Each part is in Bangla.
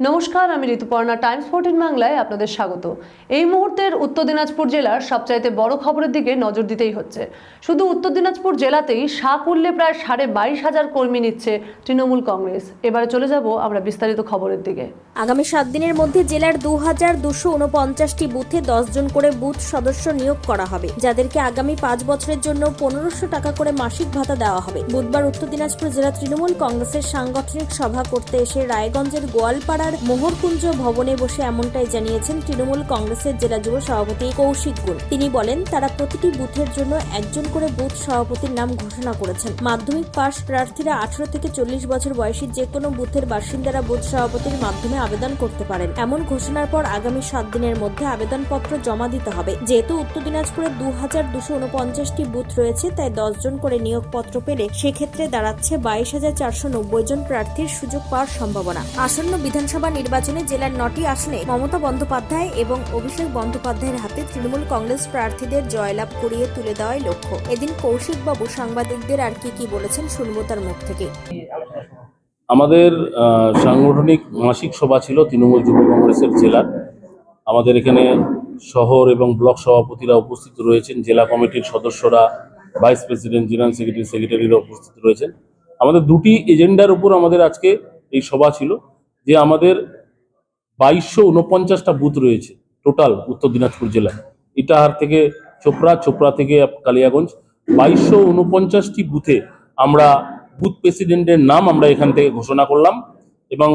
নমস্কার, আমি ঋতুপর্ণা টাইমস ফোরটিন বাংলায় আপনাদের স্বাগত। এই মুহূর্তের উত্তর দিনাজপুর জেলার সবচাইতে বড় খবরের দিকে নজর দিতেই হচ্ছে। শুধু উত্তর দিনাজপুর জেলাতেই সাকুল্যে প্রায় সাড়ে বাইশ হাজার কর্মী নিচ্ছে তৃণমূল কংগ্রেস। এবারে চলে যাব আমরা বিস্তারিত খবরের দিকে। আগামী সাত দিনের মধ্যে জেলার দু হাজার দুশো উনপঞ্চাশটি বুথে দশ জন করে বুথ সদস্য নিয়োগ করা হবে, যাদেরকে আগামী পাঁচ বছরের জন্য পনেরোশো টাকা করে মাসিক ভাতা দেওয়া হবে। বুধবার উত্তর দিনাজপুর জেলা তৃণমূল কংগ্রেসের সাংগঠনিক সভা করতে এসে রায়গঞ্জের গোয়ালপাড়ার মোহরকুঞ্জ ভবনে বসে এমনটাই জানিয়েছেন তৃণমূল কংগ্রেসের জেলা যুব সভাপতি কৌশিক গুল। তিনি বলেন, তারা প্রতিটি বুথের জন্য একজন করে বুথ সভাপতির নাম ঘোষণা করেছেন। মাধ্যমিক পাশ প্রার্থীরা আঠারো থেকে চল্লিশ বছর বয়সী যে কোনো বুথের বাসিন্দারা বুথ সভাপতির মাধ্যমে আবেদন করতে পারেন। এমন ঘোষণার পর আগামী সাত দিনের মধ্যে আবেদনপত্র জমা দিতে হবে। যেহেতু উত্তর দিনাজপুরে দু হাজার দুশো উনপঞ্চাশটি বুথ রয়েছে, তাই দশ জন করে নিয়োগপত্র পেলে সেক্ষেত্রে দাঁড়াচ্ছে বাইশ হাজার চারশো নব্বই জন প্রার্থীর সুযোগ পাওয়ার সম্ভাবনা। আসন্ন বিধানসভা নির্বাচনে জেলার নটি আসনে মমতা বন্দ্যোপাধ্যায় এবং অভিষেক বন্দ্যোপাধ্যায়ের হাতে তৃণমূল কংগ্রেস প্রার্থীদের জয়লাভ করিয়ে তুলে দেওয়াই লক্ষ্য। এদিন কৌশিক বাবু সাংবাদিকদের আর কি কি বলেছেন শুনব তার মুখ থেকে। আমাদের সাংগঠনিক মাসিক সভা ছিল তৃণমূল যুব কংগ্রেসের জেলার আমাদের এখানে শহর এবং ব্লক সভাপতিরা উপস্থিত রয়েছেন, জেলা কমিটির সদস্যরা, ভাইস প্রেসিডেন্ট, জেনারেল সেক্রেটারি, সেক্রেটারিরা উপস্থিত রয়েছেন। আমাদের দুটি এজেন্ডার উপর আমাদের আজকে এই সভা ছিল। যে আমাদের বাইশশো উনপঞ্চাশটা বুথ রয়েছে টোটাল উত্তর দিনাজপুর জেলায়। ইটাহার থেকে চোপড়া চোপড়া থেকে কালিয়াগঞ্জ। বাইশশো উনপঞ্চাশটি বুথে আমরা বুথ প্রেসিডেন্টের নাম আমরা এখান থেকে ঘোষণা করলাম এবং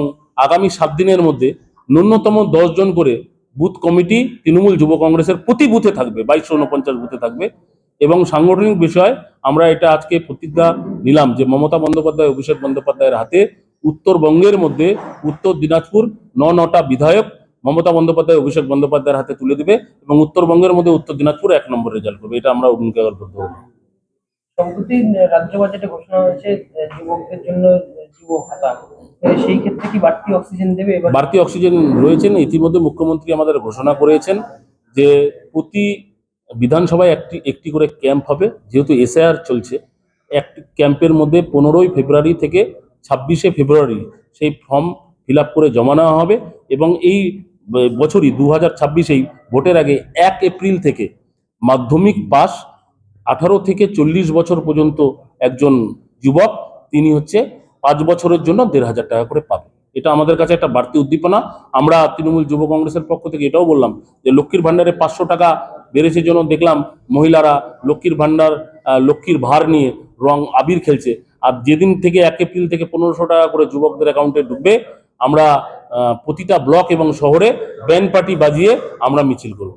আগামী সাত দিনের মধ্যে ন্যূনতম জন করে বুথ কমিটি তৃণমূল যুব কংগ্রেসের প্রতি বুথে থাকবে, বাইশশো উনপঞ্চাশ বুথে থাকবে। এবং সাংগঠনিক বিষয় আমরা এটা আজকে প্রতিজ্ঞা নিলাম যে মমতা বন্দ্যোপাধ্যায়, অভিষেক বন্দ্যোপাধ্যায়ের হাতে উত্তরবঙ্গের মধ্যে উত্তর দিনাজপুর ন নটা বিধায়ক মমতা বন্দ্যোপাধ্যায় অভিষেক বন্দ্যোপাধ্যায়ের হাতে তুলে দেবে এবং উত্তরবঙ্গের মধ্যে উত্তর দিনাজপুর এক নম্বর রেজাল্ট করবে। এটা আমরা অঙ্গীকার করতে হবে। সম্প্রতি রাজ্য বাজেটে ঘোষণা হয়েছে যুবকদের জন্য যুব ভাতা। সেই ক্ষেত্রে কি বাড়তি অক্সিজেন দেবে বাড়তি অক্সিজেন রয়েছেন। ইতিমধ্যে মুখ্যমন্ত্রী আমাদের ঘোষণা করেছেন যে প্রতি বিধানসভায় একটি একটি করে ক্যাম্প হবে। যেহেতু এসআইআর চলছে একটি ক্যাম্পের মধ্যে পনেরোই ফেব্রুয়ারি থেকে ছাব্বিশে ফেব্রুয়ারি সেই ফর্ম ফিল করে জমা নেওয়া হবে এবং এই বছরই দু হাজার ছাব্বিশেই ভোটের আগে এক এপ্রিল থেকে মাধ্যমিক পাস আঠারো থেকে চল্লিশ বছর পর্যন্ত একজন যুবক, তিনি হচ্ছে পাঁচ বছরের জন্য দেড় হাজার টাকা করে পাবে এটা আমাদের কাছে একটা বাড়তি উদ্দীপনা। আমরা তৃণমূল যুব কংগ্রেসের পক্ষ থেকে এটাও বললাম যে লক্ষ্মীর ভাণ্ডারে পাঁচশো টাকা বেড়েছে জন্য দেখলাম মহিলারা লক্ষ্মীর ভাণ্ডার লক্ষ্মীর ভার নিয়ে রং আবির খেলছে। আর যেদিন থেকে এক এপ্রিল থেকে পনেরোশো টাকা করে যুবকদের অ্যাকাউন্টে ঢুকবে আমরা আহ, প্রতিটা ব্লক এবং শহরে ব্যান্ড পার্টি বাজিয়ে আমরা মিছিল করব।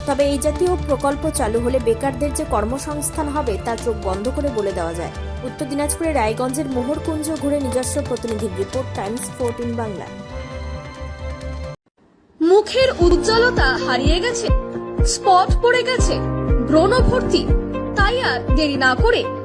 তবে এই জাতীয় প্রকল্প চালু হলে বেকারদের যে কর্মসংস্থান হবে তা চোখ বন্ধ করে বলে দেওয়া যায়। উত্তর দিনাজপুরের রায়গঞ্জের মোহরকুঞ্জ ঘুরে নিজস্ব প্রতিনিধির রিপোর্ট টাইমস ফোরটিন বাংলা মুখের উজ্জ্বলতা হারিয়ে গেছে স্পট পড়ে গেছে ব্রণ ভর্তি। তাই আর দেরি না করে